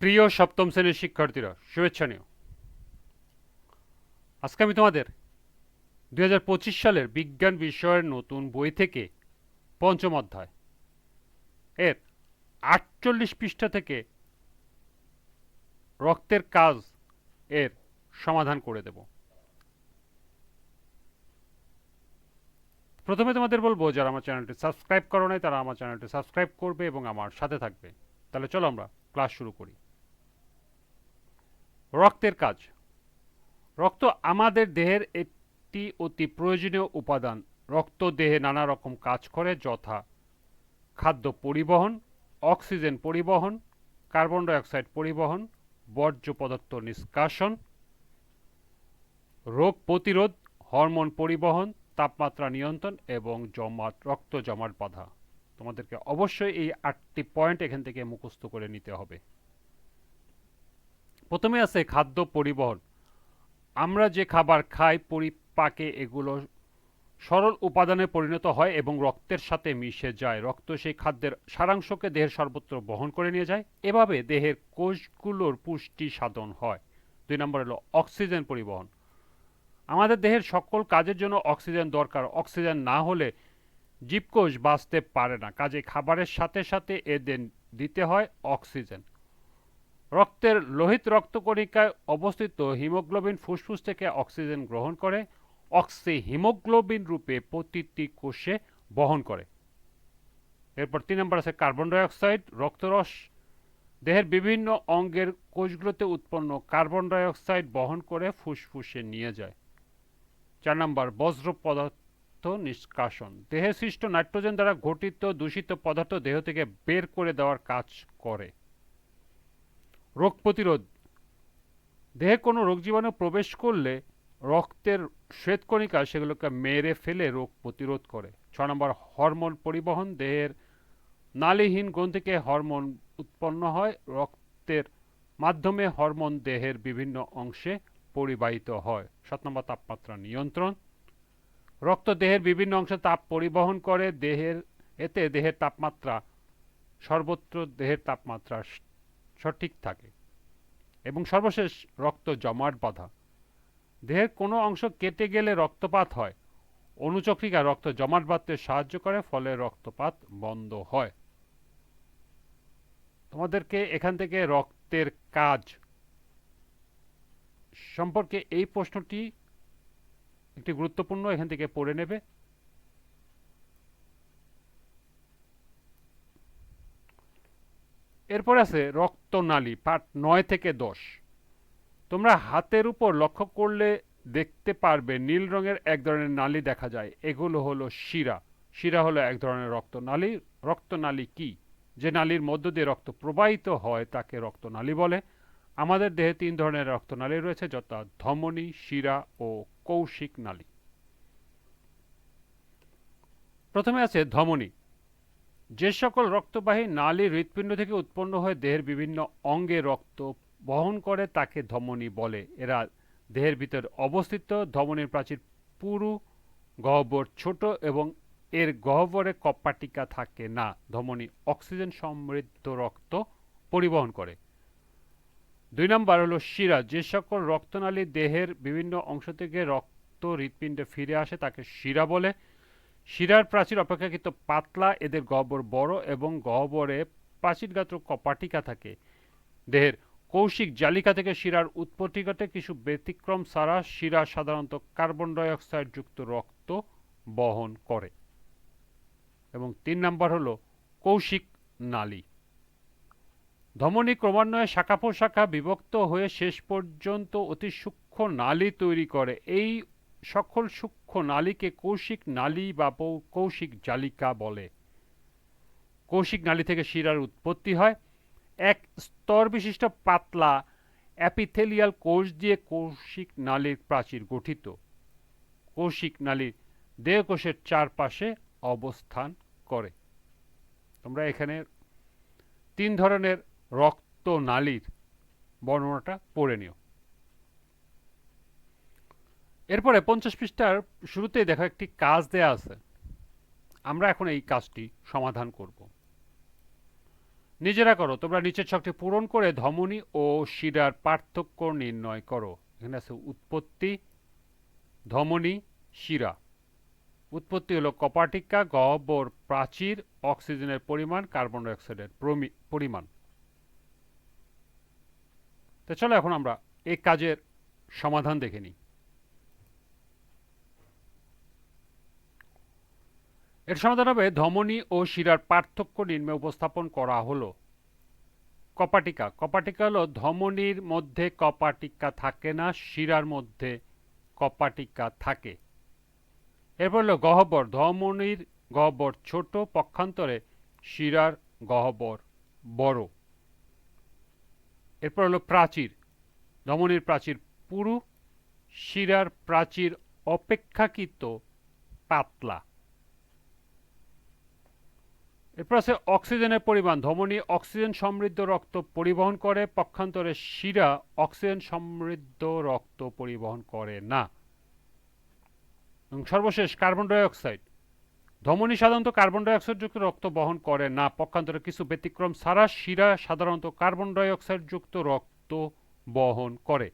প্রিয় সপ্তম শ্রেণির শিক্ষার্থীরা, শুভেচ্ছা নিও। আজকে আমি তোমাদের দু হাজার পঁচিশ সালের বিজ্ঞান বিষয়ের নতুন বই থেকে পঞ্চম অধ্যায়, এর আটচল্লিশ পৃষ্ঠা থেকে রক্তের কাজ এর সমাধান করে দেব। প্রথমে তোমাদের বলব, যারা আমার চ্যানেলটি সাবস্ক্রাইব করো নাই, তারা আমার চ্যানেলটি সাবস্ক্রাইব করবে এবং আমার সাথে থাকবে। তাহলে চলো আমরা ক্লাস শুরু করি। রক্তের কাজ। রক্ত আমাদের দেহের একটি অতি প্রয়োজনীয় উপাদান। রক্ত দেহে নানা রকম কাজ করে, যথা খাদ্য পরিবহন, অক্সিজেন পরিবহন, কার্বন ডাইঅক্সাইড পরিবহন, বর্জ্য পদার্থ নিষ্কাশন, রোগ প্রতিরোধ, হরমোন পরিবহন, তাপমাত্রা নিয়ন্ত্রণ এবং জমাট, রক্ত জমাট বাঁধা। তোমাদেরকে অবশ্যই এই আটটি পয়েন্ট এখান থেকে মুখস্থ করে নিতে হবে। প্রথমে আছে খাদ্য পরিবহন। আমরা যে খাবার খাই, পরিপাকে এগুলো সরল উপাদানে পরিণত হয় এবং রক্তের সাথে মিশে যায়। রক্ত সেই খাদ্যের সারাংশকে দেহের সর্বত্র বহন করে নিয়ে যায়। এভাবে দেহের কোষগুলোর পুষ্টি সাধন হয়। দুই নম্বর হলো অক্সিজেন পরিবহন। আমাদের দেহের সকল কাজের জন্য অক্সিজেন দরকার। অক্সিজেন না হলে জীবকোষ বাঁচতে পারে না। কাজে খাবারের সাথে সাথে এদের দিতে হয় অক্সিজেন। রক্তের লোহিত রক্তকণিকায় অবস্থিত হিমোগ্লোবিন ফুসফুস থেকে অক্সিজেন গ্রহণ করে অক্সি হিমোগ্লোবিন রূপে প্রতিটি কোষে বহন করে। এরপর তিন নম্বর আছে কার্বন ডাইঅক্সাইড, রক্তরস। দেহের বিভিন্ন অঙ্গের কোষগুলোতে উৎপন্ন কার্বন ডাইঅক্সাইড বহন করে ফুসফুসে নিয়ে যায়। চার নম্বর, বজ্র পদার্থ নিষ্কাশন। দেহে সৃষ্ট নাইট্রোজেন দ্বারা ঘটিত দূষিত পদার্থ দেহ থেকে বের করে দেওয়ার কাজ করে। রোগ প্রতিরোধ। দেহে কোনো রোগ জীবাণু প্রবেশ করলে রক্তের শ্বেতকণিকা সেগুলোকে মেরে ফেলে রোগ প্রতিরোধ করে। ছ নম্বর, হরমোন পরিবহন। দেহের নালীহীন গ্রন্থ থেকে হরমোন উৎপন্ন হয়। রক্তের মাধ্যমে হরমোন দেহের বিভিন্ন অংশে পরিবাহিত হয়। সাত নম্বর, তাপমাত্রা নিয়ন্ত্রণ। রক্ত দেহের বিভিন্ন অংশে তাপ পরিবহন করে। দেহের, এতে দেহের তাপমাত্রা, সর্বত্র দেহের তাপমাত্রা সঠিক থাকে। এবং সর্বশেষ, রক্ত জমাট বাঁধা। দেহের কোনো অংশ কেটে গেলে রক্তপাত হয়। অনুচক্রিকা রক্ত জমাট বাঁধতে সাহায্য করে, ফলে রক্তপাত বন্ধ হয়। তোমাদেরকে এখান থেকে রক্তের কাজ সম্পর্কে এই প্রশ্নটি একটি গুরুত্বপূর্ণ এখান থেকে পড়ে নেবে। এরপর আছে রক্তনালী, পার্ট নয় থেকে দশ। তোমরা হাতের উপর লক্ষ্য করলে দেখতে পারবে নীল রঙের এক ধরনের নালী দেখা যায়। এগুলো হলো শিরা। শিরা হলো এক ধরনের রক্তনালী। রক্তনালী কি? যে নালীর মধ্য দিয়ে রক্ত প্রবাহিত হয়, তাকে রক্তনালী বলে। আমাদের দেহে তিন ধরনের রক্তনালী রয়েছে, যথা ধমনী, শিরা ও কৌশিক নালী। প্রথমে আছে ধমনী। যে সকল রক্তবাহী নালী হৃৎপিণ্ড থেকে উৎপন্ন হয়ে দেহের বিভিন্ন অঙ্গে রক্ত বহন করে তাকে ধমনী বলে। এরা দেহের ভিতর অবস্থিত। ধমনীর প্রাচীর পুরু, গহ্বর ছোট এবং এর গহ্বরে কপ্পাটিকা থাকে না। ধমনী অক্সিজেন সমৃদ্ধ রক্ত পরিবহন করে। দুই নম্বর হলো শিরা। যে সকল রক্তনালী দেহের বিভিন্ন অংশ থেকে রক্ত হৃৎপিণ্ডে ফিরে আসে তাকে শিরা বলে। শিরার প্রাচীর অপেক্ষাকৃত পাতলা, এদের গহ্বর বড় এবং গহ্বরে প্রাচীরগাত্র কপাটিকা থাকে। দেহের কৌশিক জালিকা থেকে শিরার উৎপত্তি ঘটে। কিছু ব্যতিক্রম ছাড়া শিরা সাধারণত কার্বন ডাইঅক্সাইড যুক্ত রক্ত বহন করে। এবং তিন নম্বর হলো কৌশিক নালী। ধমনী ক্রমান্বয়ে শাখা প্রশাখা বিভক্ত হয়ে শেষ পর্যন্ত অতি সূক্ষ্ম নালী তৈরি করে। এই সকল সূক্ষ্ম নালীকে কৌশিক নালী বা কৌশিক জালিকা বলে। কৌশিক নালী থেকে শিরার উৎপত্তি হয়। এক স্তর বিশিষ্ট পাতলা অ্যাপিথেলিয়াল কোষ দিয়ে কৌশিক নালীর প্রাচীর গঠিত। কৌশিক নালী দেহকোষের চারপাশে অবস্থান করে। তোমরা এখানে তিন ধরনের রক্ত নালীর বর্ণনাটা পড়ে নিও। এরপরে পঞ্চাশ পৃষ্ঠার শুরুতেই দেখো একটি কাজ দেয়া আছে। আমরা এখন এই কাজটি সমাধান করব। নিজেরা করো, তোমরা নিচের ছকটি পূরণ করে ধমনী ও শিরার পার্থক্য নির্ণয় করো। এখানে আছে উৎপত্তি, ধমনী, শিরা। উৎপত্তি হলো কপাটিকা, গহ্বর, প্রাচীর, অক্সিজেনের পরিমাণ, কার্বন ডাইঅক্সাইডের প্রমি- পরিমাণ। তো চলো এখন আমরা এই কাজের সমাধান দেখে নিই। এর সমাধান হবে ধমনী ও শিরার পার্থক্য নির্ণয় উপস্থাপন করা হলো। কপাটিকা। কপাটিকা হলো ধমনীর মধ্যে কপাটিকা থাকে না, শিরার মধ্যে কপাটিকা থাকে। এরপর হলো গহ্বর। ধমনীর গহ্বর ছোট, পক্ষান্তরে শিরার গহ্বর বড়। এরপর হলো প্রাচীর। ধমনীর প্রাচীর পুরু, শিরার প্রাচীর অপেক্ষাকৃত পাতলা। এরপর আছে অক্সিজেনের পরিমাণ। ধমনী অক্সিজেন সমৃদ্ধ রক্ত পরিবহন করে, পক্ষান্তরে শিরা অক্সিজেন সমৃদ্ধ রক্ত পরিবহন করে না। এবং সর্বশেষ, কার্বন ডাইঅক্সাইড। ধমনী সাধারণত কার্বন ডাই অক্সাইড যুক্ত রক্ত বহন করে না, পক্ষান্তরে কিছু ব্যতিক্রম ছাড়া শিরা সাধারণত কার্বন ডাই অক্সাইড যুক্ত রক্ত বহন করে।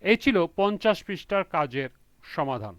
এই ছিল পঞ্চাশ পৃষ্ঠার কাজের সমাধান।